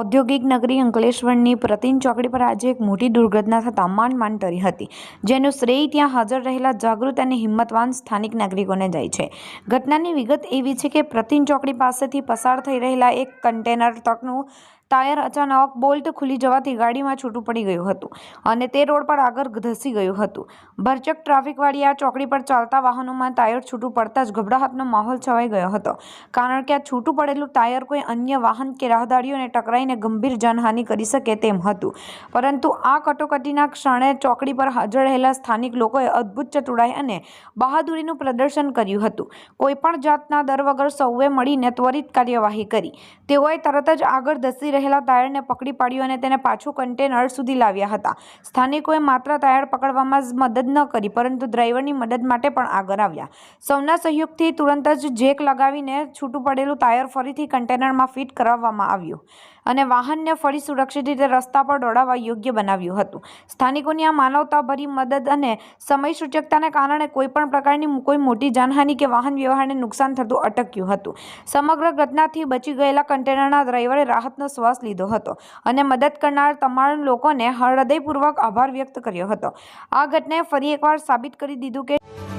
ઔદ્યોગિક નગરી અંકલેશ્વરની પ્રતિન ચોકડી પર આજે એક મોટી દુર્ઘટના થતાં માંડ માંડ ટરી હતી, જેનું શ્રેય ત્યાં હાજર રહેલા જાગૃત અને હિંમતવાન સ્થાનિક નાગરિકોને જાય છે. ઘટનાની વિગત એવી છે કે પ્રતિન ચોકડી પાસેથી પસાર થઈ રહેલા એક કન્ટેનર ટ્રકનું ટાયર અચાનક બોલ્ટ ખુલી જવાથી ગાડીમાં છૂટું પડી ગયું હતું અને તે રોડ પર આગળ ધસી ગયું હતું. ભરચક ટ્રાફિકવાળી આ ચોકડી પર ચાલતા વાહનોમાં ટાયર છૂટું પડતા જ ગભરાહટનો માહોલ છવાઈ ગયો હતો. કારણ કે આ છૂટું પડેલું ટાયર કોઈ અન્ય વાહન કે રાહદારીઓને ટકરાઈને ગંભીર જાનહાનિ કરી શકે તેમ હતું. પરંતુ આ કટોકટીના ક્ષણે ચોકડી પર હાજર રહેલા સ્થાનિક લોકોએ અદ્ભુત ચતુડાઈ અને બહાદુરીનું પ્રદર્શન કર્યું હતું. કોઈપણ જાતના દર વગર સૌએ મળીને ત્વરિત કાર્યવાહી કરી. તેઓએ તરત જ આગળ ધસી રહેલા ટાયરને પકડી પાડ્યું અને તેને પાછું કન્ટેનર સુધી લાવ્યા હતા. સ્થાનિકોએ માત્ર ટાયર પકડવામાં મદદ ન કરી, પરંતુ ડ્રાઈવરની મદદ માટે પણ આગળ આવ્યા. સૌના સહયોગથી તુરંત જ જેક લગાવીને છૂટું પડેલું ટાયર ફરીથી કન્ટેનરમાં ફિટ કરાવવામાં આવ્યું. અને વાહનને ફરી સુરક્ષિત રીતે રસ્તા પર દોડાવવા યોગ્ય બનાવ્યું હતું. સ્થાનિકોની આ માનવતાભરી મદદ અને સમય સૂચકતાને કારણે કોઈપણ પ્રકારની કોઈ મોટી જાનહાનિ કે વાહન વ્યવહારને નુકસાન થતું અટક્યું હતું. સમગ્ર ઘટનાથી બચી ગયેલા કન્ટેનરના ડ્રાઈવરે રાહતનો શ્વાસ લીધો હતો અને મદદ કરનાર તમામ લોકોને હૃદયપૂર્વક આભાર વ્યક્ત કર્યો હતો. આ ઘટનાએ ફરી એકવાર સાબિત કરી દીધું કે